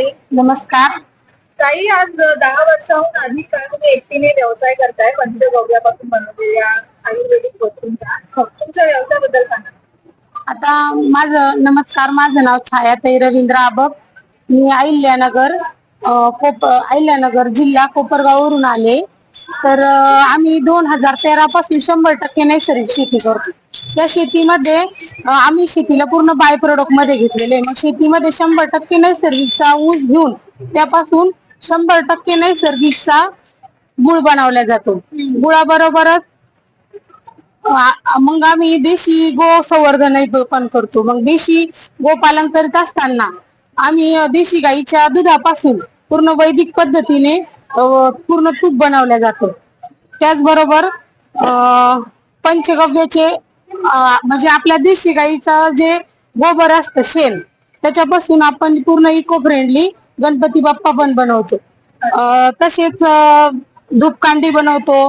ताई. नमस्कार. ताई आज दहा वर्षाहून अधिक काळ तुम्ही एकटीने व्यवसाय करताय पंचगव्यापासून बनवलेल्या आयुर्वेदिक वस्तूंचा तुमच्या व्यवसायाबद्दल सांगा. आता माझं नमस्कार माझं नाव छायाताई रवींद्र आबक. मी अहिल्यानगर कोप अहिल्यानगर जिल्हा कोपरगाववरून आले. तर आम्ही दोन हजार तेरा पासून शंभर टक्के नैसर्गिक शेती करतो. त्या शेतीमध्ये आम्ही शेतीला पूर्ण बाय प्रोडक्टमध्ये घेतलेले आहे. मग शेतीमध्ये शंभर टक्के नैसर्गिकचा ऊस घेऊन त्यापासून शंभर टक्के नैसर्गिकचा गुळ बनवला जातो. गुळाबरोबरच मग आम्ही देशी गो संवर्धन पण करतो. मग देशी गोपालन करीत असताना आम्ही देशी गाईच्या दुधापासून पूर्ण वैदिक पद्धतीने पूर्ण तूप बनवल्या जातो. त्याचबरोबर पंचगव्याचे म्हणजे आपल्या देशी गाईचं जे गोबर असतं शेण त्याच्यापासून आपण पूर्ण इको फ्रेंडली गणपती बाप्पा पण बनवतो. तसेच धूपकांडी बनवतो.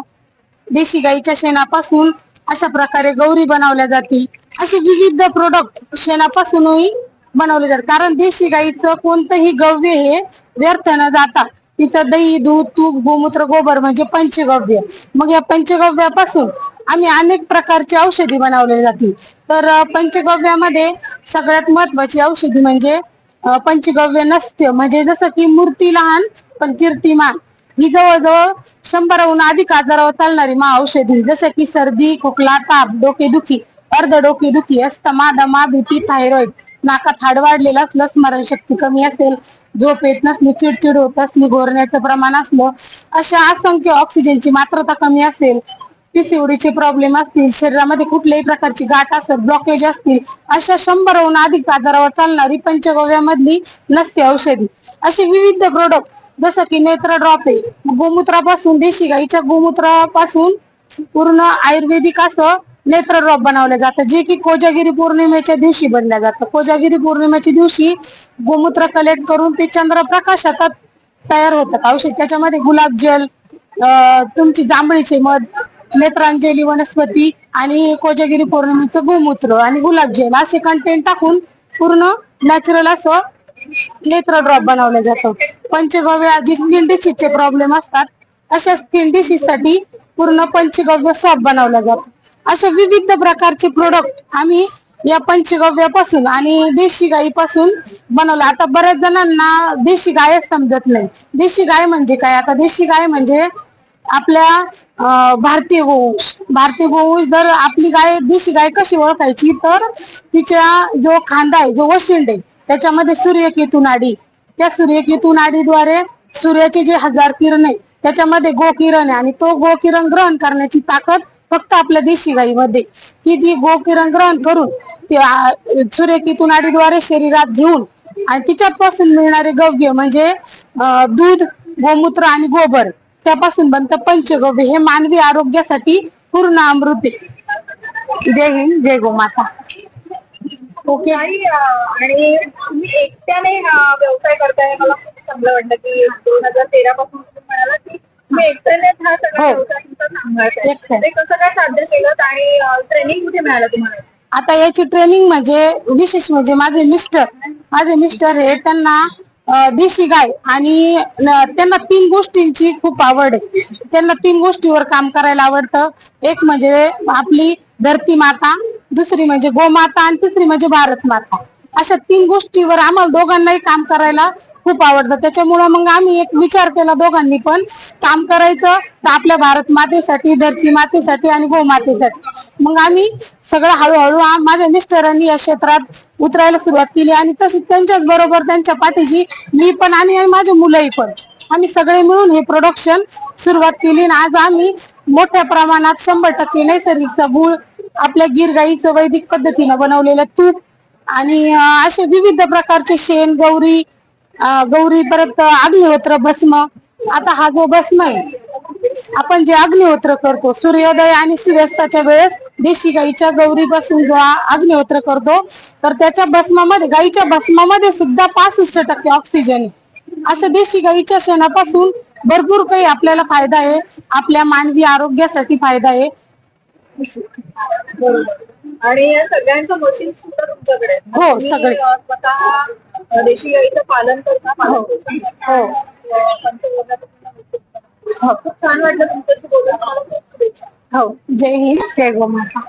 देशी गाईच्या शेणापासून अशा प्रकारे गौरी बनवल्या जातील. असे विविध प्रोडक्ट शेणापासूनही बनवले जातात. कारण देशी गाईचं कोणतंही गव्य हे व्यर्थ न जाता तिचं दही दूध तूप गोमूत्र गोबर म्हणजे पंचगव्य. मग या पंचगव्यापासून आम्ही अनेक प्रकारची औषधी बनवली जाते. तर पंचगव्यामध्ये सगळ्यात महत्वाची औषधी म्हणजे पंचगव्य नसत्य म्हणजे जसं की मूर्ती लहान पण कीर्तिमान. ही जवळजवळ शंभराहून अधिक आजारावर चालणारी मा औषधी. जसं की सर्दी खोकला ताप डोकेदुखी अर्ध डोकेदुखी अस्थमा दमा भीती थायरॉइड नाकात हाड वाढलेलं असलं स्मरणशक्ती कमी असेल. झोप येत नसली चिडचिड होत असली घोरण्याचं प्रमाण असलं अशा असंख्य ऑक्सिजनची मात्रता कमी असेल. पीसीओडीचे प्रॉब्लेम असतील शरीरामध्ये कुठल्याही प्रकारची गाठ असेल ब्लॉकेज असतील अशा शंभरहून अधिक आजारावर चालणारी पंचगव्यामधली नसते औषधी. असे विविध प्रोडक्ट जसं की नेत्र ड्रॉप आहे. गोमूत्रापासून देशी गाईच्या गोमूत्रापासून पूर्ण आयुर्वेदिक असं नेत्ररोप बनवलं जातं. जे की कोजागिरी पौर्णिमेच्या दिवशी बनलं जातं. कोजागिरी पौर्णिमेच्या दिवशी गोमूत्र कलेक्ट करून ते चंद्रप्रकाशातच तयार होतात. औषध त्याच्यामध्ये गुलाबजल तुमची जांभळीचे मध नेत्रांजली वनस्पती आणि कोजागिरी पौर्णिमेचं गोमूत्र आणि गुलाबजल असे कंटेंट टाकून पूर्ण नॅचरल असं नेत्र ड्रॉप बनवलं जातं. पंचगव्य जी स्किन डिसीजचे प्रॉब्लेम असतात अशा स्किन डिसीजसाठी पूर्ण पंचगव्य सॉप बनवला जातो. अशा विविध प्रकारचे प्रोडक्ट आम्ही या पंचगव्यापासून आणि देशी गाईपासून बनवलं. आता बऱ्याच जणांना देशी गायच समजत नाही. देशी गाय म्हणजे काय? आता देशी गाय म्हणजे आपल्या भारतीय गोवंश भारतीय गोवंश जर आपली गाय देशी गाय कशी ओळखायची तर तिच्या जो खांदा आहे जो वशिंड आहे त्याच्यामध्ये सूर्यकेतू नाडी त्या सूर्यकेतू नाडीद्वारे सूर्याचे जे हजार किरण आहे त्याच्यामध्ये गोकिरण आहे आणि तो गोकिरण ग्रहण करण्याची ताकद फक्त आपल्या देशी गाईमध्ये ती ती गोकिरण ग्रहण करून ते आ, सूर्यकेतू नाडीद्वारे शरीरात घेऊन आणि तिच्यापासून मिळणारे गव्य म्हणजे दूध गोमूत्र आणि गोबर त्यापासून बनतं पंचगव्य. हे मानवी आरोग्यासाठी पूर्ण अमृत आहे. जय हिंद जय गोमाता. ओके. आणि तुम्ही एकट्याने हा व्यवसाय करताय? मला खूप चांगलं वाटलं की दोन हजार तेरा पासून तुम्ही म्हणाला की तुम्ही एकट्यानेच हा सगळा हो. व्यवसाय तुमचा सांभाळताय. एकट्याने. ते कसं काय साध्य केलं आणि ट्रेनिंग कुठे मिळालं तुम्हाला? आता याची ट्रेनिंग म्हणजे विशेष म्हणजे माझे मिस्टर माझे मिस्टर हे त्यांना अं, देशी गाय आणि न- त्यांना तीन गोष्टींची खूप आवड आहे. त्यांना तीन गोष्टीवर काम करायला आवडतं. एक म्हणजे आपली धरती माता दुसरी म्हणजे गोमाता आणि तिसरी म्हणजे भारत माता. अशा तीन गोष्टीवर आम्हाला दोघांनाही काम करायला खूप आवडतं. त्याच्यामुळं मग आम्ही एक विचार केला दोघांनी पण काम करायचं तर आपल्या भारत मातेसाठी धरती मातेसाठी आणि गोमातेसाठी मग आम्ही सगळं हळूहळू माझ्या मिस्टरांनी या क्षेत्रात उतरायला सुरुवात केली आणि तशीच त्यांच्याच बरोबर त्यांच्या पाठीशी मी पण आणि माझे मुलंही पण. आम्ही सगळे मिळून हे प्रोडक्शन सुरुवात केली आणि आज आम्ही मोठ्या प्रमाणात शंभर टक्के नैसर्गिकचा गुळ आपल्या गिर गाईचं वैदिक पद्धतीनं बनवलेलं तूप आणि असे विविध प्रकारचे शेण गौरी गौरी परत अग्निहोत्र भस्म. आता हा जो भस्म आहे आपण जे अग्निहोत्र करतो सूर्योदय आणि सूर्यास्ताच्या वेळेस देशी गाईच्या गौरी पासून जो अग्निहोत्र करतो तर त्याच्या भस्मामध्ये गाईच्या भस्मामध्ये सुद्धा पासष्ट टक्के ऑक्सिजन असं देशी गाईच्या शेणापासून भरपूर काही आपल्याला फायदा आहे. आपल्या मानवी आरोग्यासाठी फायदा आहे. आणि या सगळ्यांच्या मशीन सुद्धा तुमच्याकडे. हो, तुम्ही, सगळे. अ, स्वतः देशी गाईचं पालन करता. हो. अ, मशीन बनवता. खूप छान वाटलं तुमच्याशी बोलून मला खूप शुभेच्छा हो जय हिंद जय गोमाता